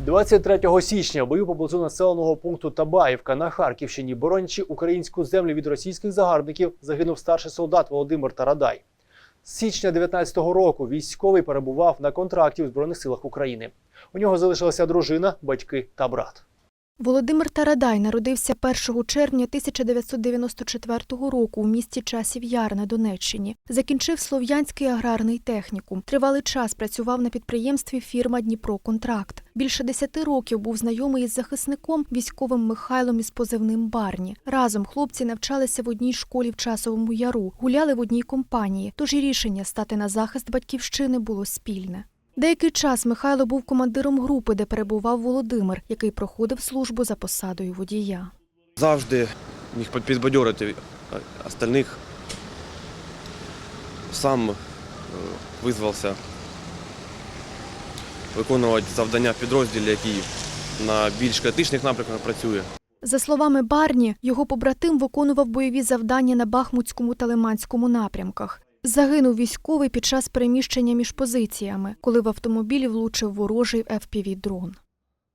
23 січня в бою поблизу населеного пункту Табаївка на Харківщині, боронячи українську землю від російських загарбників, загинув старший солдат Володимир Тарадай. З січня 19-го року військовий перебував на контракті у Збройних силах України. У нього залишилася дружина, батьки та брат. Володимир Тарадай народився 1 червня 1994 року у місті Часів Яр на Донеччині. Закінчив Слов'янський аграрний технікум. Тривалий час працював на підприємстві фірма Дніпро Контракт. Більше десяти років був знайомий із захисником військовим Михайлом із позивним Барні. Разом хлопці навчалися в одній школі в Часовому Яру, гуляли в одній компанії. Тож і рішення стати на захист батьківщини було спільне. Деякий час Михайло був командиром групи, де перебував Володимир, який проходив службу за посадою водія. Завжди міг підбадьорити е, остальних. Сам е, визвався виконувати завдання в підрозділі, який на більш критичних напрямках працює. За словами Барні, його побратим виконував бойові завдання на Бахмутському та Лиманському напрямках. Загинув військовий під час переміщення між позиціями, коли в автомобілі влучив ворожий FPV-дрон.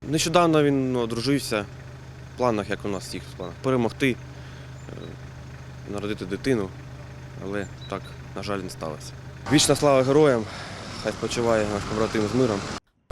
Нещодавно він одружився в планах, як у нас всіх планах, перемогти, е, народити дитину, але так, на жаль, не сталося. Вічна слава героям, хай спочиває наш побратим з миром.